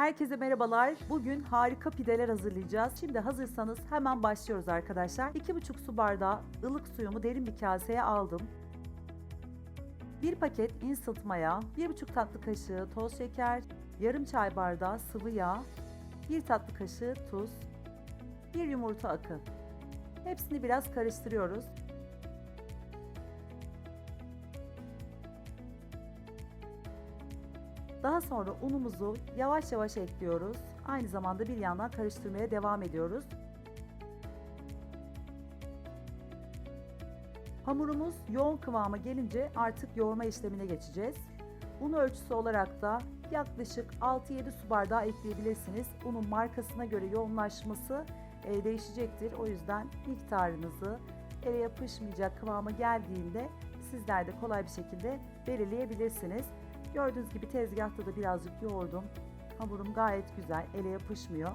Herkese merhabalar. Bugün harika pideler hazırlayacağız. Şimdi hazırsanız hemen başlıyoruz arkadaşlar. 2,5 su bardağı ılık suyumu derin bir kaseye aldım. 1 paket instant maya, 1,5 tatlı kaşığı toz şeker, yarım çay bardağı sıvı yağ, 1 tatlı kaşığı tuz, 1 yumurta akı. Hepsini biraz karıştırıyoruz. Daha sonra unumuzu yavaş yavaş ekliyoruz. Aynı zamanda bir yandan karıştırmaya devam ediyoruz. Hamurumuz yoğun kıvama gelince artık yoğurma işlemine geçeceğiz. Un ölçüsü olarak da yaklaşık 6-7 su bardağı ekleyebilirsiniz. Unun markasına göre yoğunlaşması e, değişecektir. O yüzden miktarınızı ele yapışmayacak kıvama geldiğinde sizler de kolay bir şekilde belirleyebilirsiniz. Gördüğünüz gibi tezgahta da birazcık yoğurdum. Hamurum gayet güzel, ele yapışmıyor.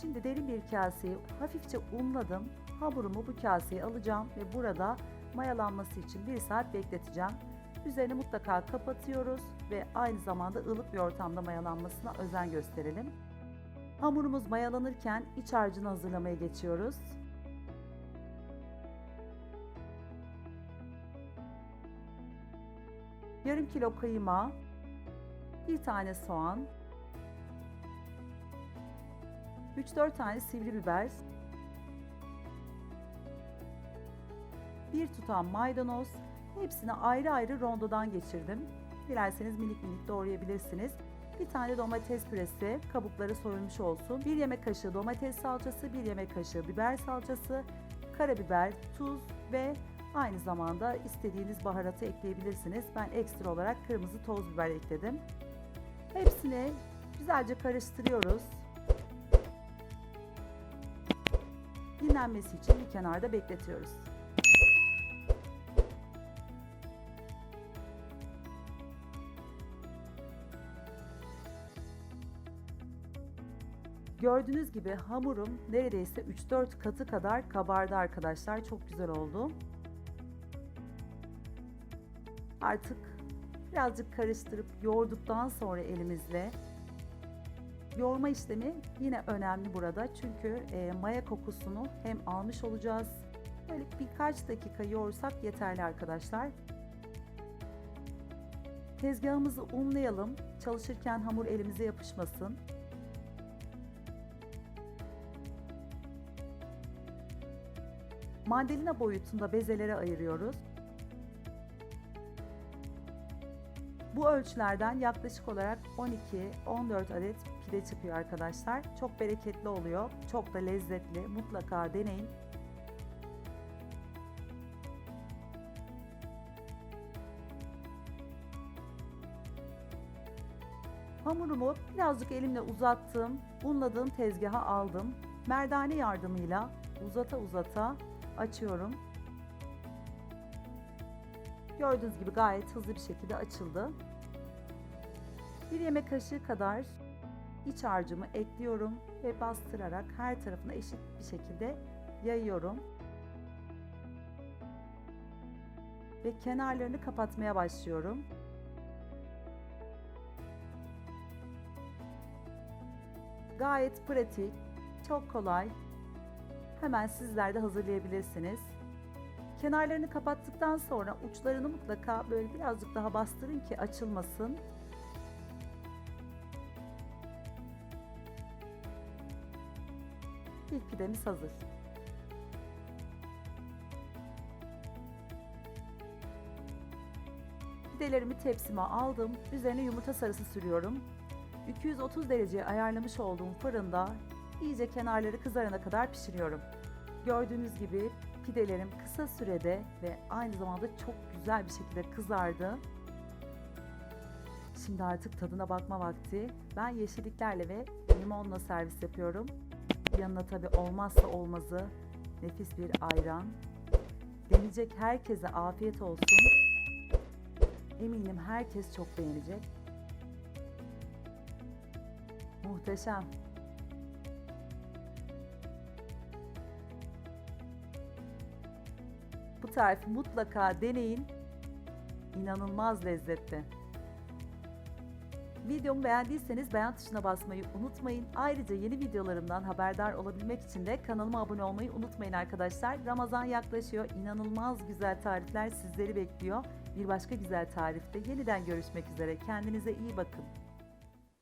Şimdi derin bir kaseyi hafifçe unladım. Hamurumu bu kaseye alacağım ve burada mayalanması için 1 saat bekleteceğim. Üzerini mutlaka kapatıyoruz ve aynı zamanda ılık bir ortamda mayalanmasına özen gösterelim. Hamurumuz mayalanırken iç harcını hazırlamaya geçiyoruz. Yarım kilo kıyma, bir tane soğan, 3-4 tane sivri biber, bir tutam maydanoz, hepsini ayrı ayrı rondodan geçirdim. Dilerseniz minik minik doğrayabilirsiniz. Bir tane domates püresi, kabukları soyulmuş olsun. Bir yemek kaşığı domates salçası, bir yemek kaşığı biber salçası, karabiber, tuz ve Aynı zamanda istediğiniz baharatı ekleyebilirsiniz. Ben ekstra olarak kırmızı toz biber ekledim. Hepsini güzelce karıştırıyoruz. Dinlenmesi için bir kenarda bekletiyoruz. Gördüğünüz gibi hamurum neredeyse 3-4 katı kadar kabardı arkadaşlar. Çok güzel oldu. Artık birazcık karıştırıp yoğurduktan sonra elimizle yoğurma işlemi yine önemli burada. Çünkü e, maya kokusunu hem almış olacağız. Böyle birkaç dakika yoğursak yeterli arkadaşlar. Tezgahımızı unlayalım. Çalışırken hamur elimize yapışmasın. Mandalina boyutunda bezelere ayırıyoruz. Bu ölçülerden yaklaşık olarak 12-14 adet pide çıkıyor arkadaşlar. Çok bereketli oluyor. Çok da lezzetli. Mutlaka deneyin. Hamurumu birazcık elimle uzattım. Unladığım tezgaha aldım. Merdane yardımıyla uzata uzata açıyorum. Gördüğünüz gibi gayet hızlı bir şekilde açıldı. Bir yemek kaşığı kadar iç harcımı ekliyorum ve bastırarak her tarafına eşit bir şekilde yayıyorum. Ve kenarlarını kapatmaya başlıyorum. Gayet pratik, çok kolay. Hemen sizler de hazırlayabilirsiniz. Kenarlarını kapattıktan sonra uçlarını mutlaka böyle birazcık daha bastırın ki açılmasın. İlk pidemiz hazır. Pidelerimi tepsime aldım. Üzerine yumurta sarısı sürüyorum. 230 dereceye ayarlamış olduğum fırında iyice kenarları kızarana kadar pişiriyorum. Gördüğünüz gibi pidelerim kısa sürede ve aynı zamanda çok güzel bir şekilde kızardı. Şimdi artık tadına bakma vakti. Ben yeşilliklerle ve limonla servis yapıyorum. Yanına tabi olmazsa olmazı nefis bir ayran. Deneyecek herkese afiyet olsun. Eminim herkes çok beğenecek. Muhteşem. Tarifi mutlaka deneyin. İnanılmaz lezzetli. Videomu beğendiyseniz beğen tuşuna basmayı unutmayın. Ayrıca yeni videolarımdan haberdar olabilmek için de kanalıma abone olmayı unutmayın arkadaşlar. Ramazan yaklaşıyor. İnanılmaz güzel tarifler sizleri bekliyor. Bir başka güzel tarifte yeniden görüşmek üzere. Kendinize iyi bakın.